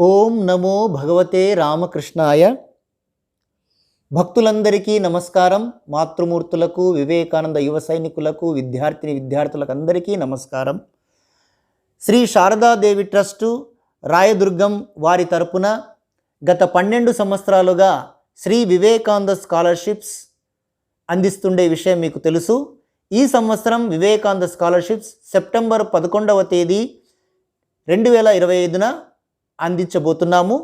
ఓం నమో భగవతే రామకృష్ణాయ. భక్తులందరికీ నమస్కారం. మాతృమూర్తులకు వివేకానంద యువ సైనికులకు విద్యార్థిని విద్యార్థులకు అందరికీ నమస్కారం. శ్రీ శారదాదేవి ట్రస్టు రాయదుర్గం వారి తరపున గత పన్నెండు సంవత్సరాలుగా శ్రీ వివేకానంద స్కాలర్షిప్స్ అందిస్తుండే విషయం మీకు తెలుసు. ఈ సంవత్సరం వివేకానంద స్కాలర్షిప్స్ సెప్టెంబర్ పదకొండవ తేదీ రెండు వేల ఇరవై ఐదున అందించబోతున్నాము.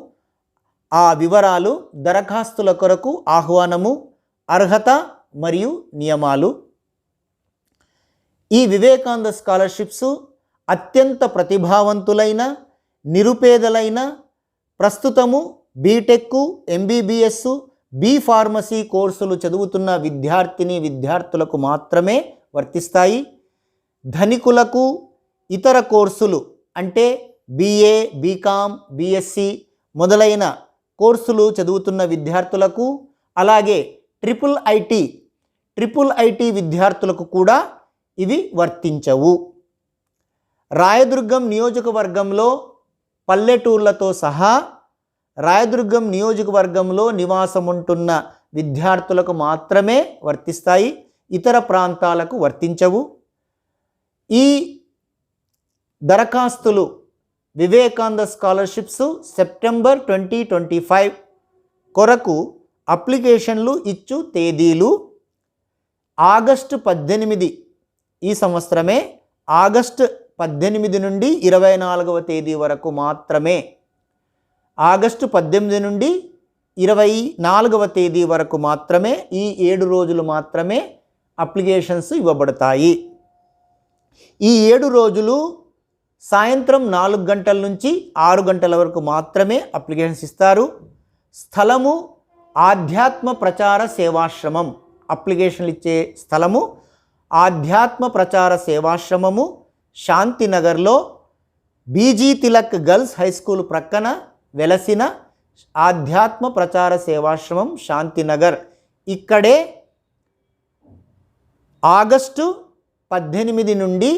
ఆ వివరాలు దరఖాస్తుల కొరకు ఆహ్వానము అర్హత మరియు నియమాలు. ఈ వివేకానంద స్కాలర్షిప్స్ అత్యంత ప్రతిభావంతులైన నిరుపేదలైన ప్రస్తుతము బీటెక్ ఎంబీబీఎస్ బీ ఫార్మసీ కోర్సులు చదువుతున్న విద్యార్థిని విద్యార్థులకు మాత్రమే వర్తిస్తాయి. ధనికులకు ఇతర కోర్సులు అంటే బీఏ బీకామ్ బీఎస్సీ మొదలైన కోర్సులు చదువుతున్న విద్యార్థులకు అలాగే ట్రిపుల్ ఐటీ ట్రిపుల్ ఐటీ విద్యార్థులకు కూడా ఇవి వర్తించవు. రాయదుర్గం నియోజకవర్గంలో పల్లెటూర్లతో సహా రాయదుర్గం నియోజకవర్గంలో నివాసం ఉంటున్న విద్యార్థులకు మాత్రమే వర్తిస్తాయి ఇతర ప్రాంతాలకు వర్తించవు. ఈ దరఖాస్తులు Vivekananda scholarships September twenty twenty five కొరకు అప్లికేషన్లు ఇచ్చు తేదీలు ఆగస్టు పద్దెనిమిది. ఈ సంవత్సరమే ఆగస్టు పద్దెనిమిది నుండి ఇరవై నాలుగవ తేదీ వరకు మాత్రమే. ఆగస్టు పద్దెనిమిది నుండి ఇరవై నాలుగవ తేదీ వరకు మాత్రమే ఈ ఏడు రోజులు మాత్రమే అప్లికేషన్స్ ఇవ్వబడతాయి. ఈ ఏడు రోజులు సాయంత్రం నాలుగు గంటల నుంచి ఆరు గంటల వరకు మాత్రమే అప్లికేషన్స్ ఇస్తారు. స్థలము ఆధ్యాత్మ ప్రచార సేవాశ్రమం. అప్లికేషన్లు ఇచ్చే స్థలము ఆధ్యాత్మ ప్రచార సేవాశ్రమము శాంతినగర్లో BG Tilak girls high school ప్రక్కన వెలసిన ఆధ్యాత్మ ప్రచార సేవాశ్రమం శాంతినగర్ ఇక్కడే ఆగస్టు పద్దెనిమిది నుండి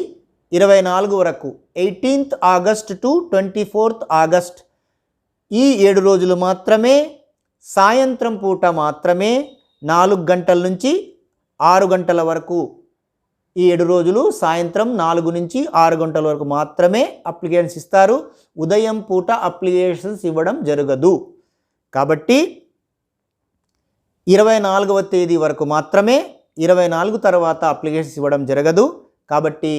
ఇరవై నాలుగు వరకు eighteenth August to twenty fourth August ఈ ఏడు రోజులు మాత్రమే సాయంత్రం పూట మాత్రమే నాలుగు గంటల నుంచి ఆరు గంటల వరకు. ఈ ఏడు రోజులు సాయంత్రం నాలుగు నుంచి ఆరు గంటల వరకు మాత్రమే అప్లికేషన్స్ ఇస్తారు. ఉదయం పూట అప్లికేషన్స్ ఇవ్వడం జరగదు. కాబట్టి ఇరవై నాలుగవ తేదీ వరకు మాత్రమే ఇరవై నాలుగు తర్వాత అప్లికేషన్స్ ఇవ్వడం జరగదు. కాబట్టి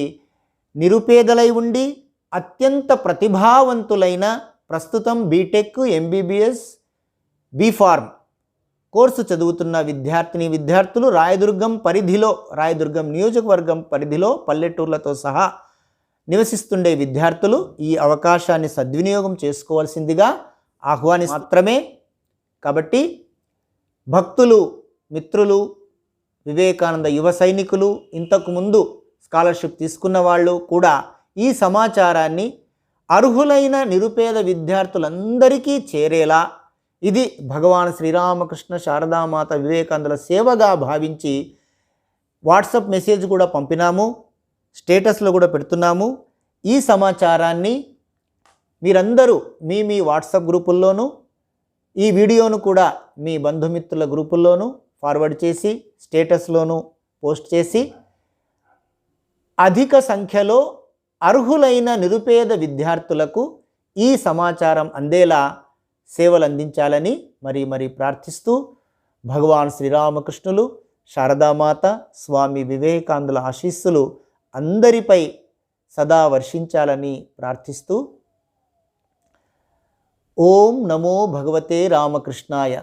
నిరుపేదలై ఉండి అత్యంత ప్రతిభావంతులైన ప్రస్తుతం బీటెక్ ఎంబీబీఎస్ బీఫార్మ్ కోర్సు చదువుతున్న విద్యార్థిని విద్యార్థులు రాయదుర్గం పరిధిలో రాయదుర్గం నియోజకవర్గం పరిధిలో పల్లెటూర్లతో సహా నివసిస్తుండే విద్యార్థులు ఈ అవకాశాన్ని సద్వినియోగం చేసుకోవాల్సిందిగా ఆహ్వాని మాత్రమే. కాబట్టి భక్తులు మిత్రులు వివేకానంద యువ సైనికులు ఇంతకు ముందు స్కాలర్షిప్ తీసుకున్న వాళ్ళు కూడా ఈ సమాచారాన్ని అర్హులైన నిరుపేద విద్యార్థులందరికీ చేరేలా ఇది భగవాన్ శ్రీరామకృష్ణ శారదామాత వివేకాందుల సేవగా భావించి వాట్సప్ మెసేజ్ కూడా పంపినాము స్టేటస్లో కూడా పెడుతున్నాము. ఈ సమాచారాన్ని మీరందరూ మీ మీ వాట్సాప్ గ్రూపుల్లోనూ ఈ వీడియోను కూడా మీ బంధుమిత్రుల గ్రూపుల్లోనూ ఫార్వర్డ్ చేసి స్టేటస్లోనూ పోస్ట్ చేసి అధిక సంఖ్యలో అర్హులైన నిరుపేద విద్యార్థులకు ఈ సమాచారం అందేలా సేవలు అందించాలని మరి మరి ప్రార్థిస్తూ భగవాన్ శ్రీరామకృష్ణులు శారదామాత స్వామి వివేకానందుల ఆశీస్సులు అందరిపై సదా వర్షించాలని ప్రార్థిస్తూ ఓం నమో భగవతే రామకృష్ణాయ.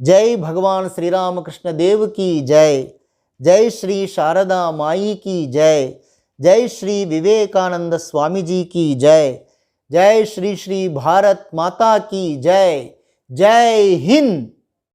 జై భగవాన్ శ్రీరామకృష్ణదేవికి జై. जय श्री शारदा माई की जय। जय श्री विवेकानंद स्वामी जी की जय। जय श्री श्री भारत माता की जय। जय हिंद।